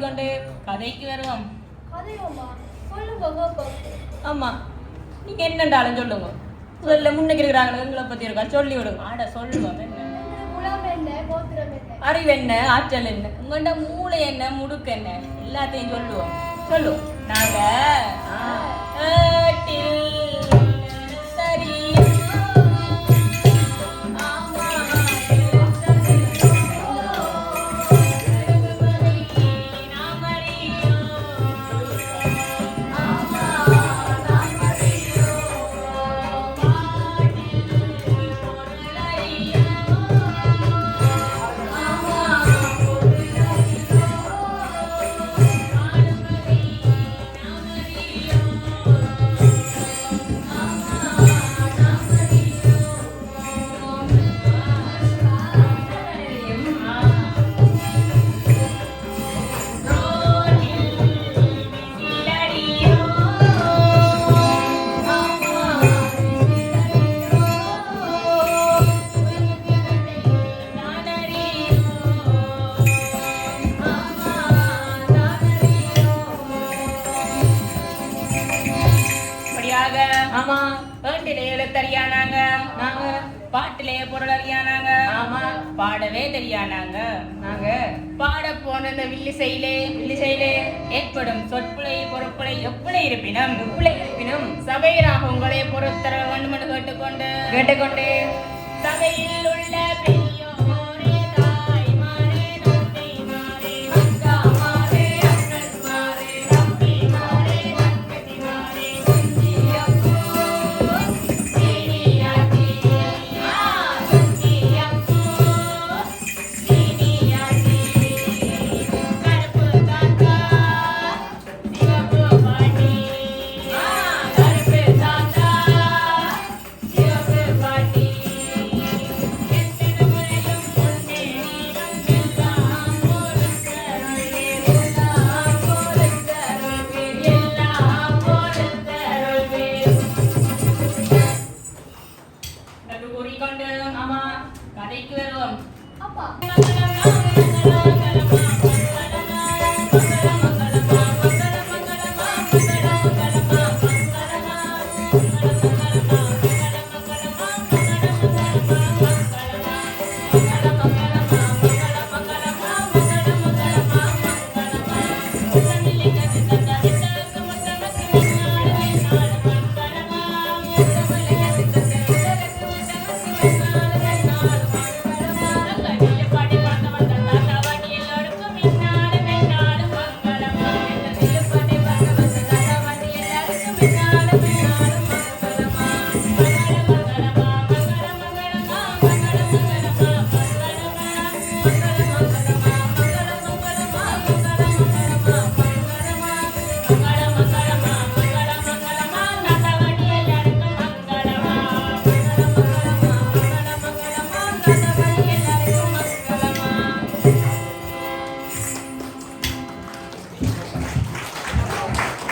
பாடிக்கொண்டு கதைக்கு வருவோம். ஆமா. நீங்க என்னண்டாலும் சொல்லுங்க. முதல்ல முன்னுக்கு இருக்கிறாங்க எங்களை பத்தி இருக்கா? சொல்லி விடுங்க. ஆட சொல்லுவோம். அறிவு என்ன? ஆற்றல் என்ன? உங்கள்ட மூளை என்ன? முடுக்கு என்ன? எல்லாத்தையும் சொல்லுவோம். சொல்லுவோம். நாங்க ஆமா. வேண்டிலே எழுத்தறியானாங்க நாங்க பாட்டிலே பொருள் அறியானாங்க. ஆமா. பாடவே தெரியானாங்க. நாங்க பாட போன இந்த வில்லிசையிலே வில்லிசையிலே ஏற்படும் சொற்பிழை பொருட்களை எப்படி இருப்பினும்? பிள்ளை இருப்பினும்? சபையராக உங்களை பொறுத்தர வேண்டும் என்று கேட்டுக்கொண்டு கேட்டுக்கொண்டு. சபையில் உள்ள 아.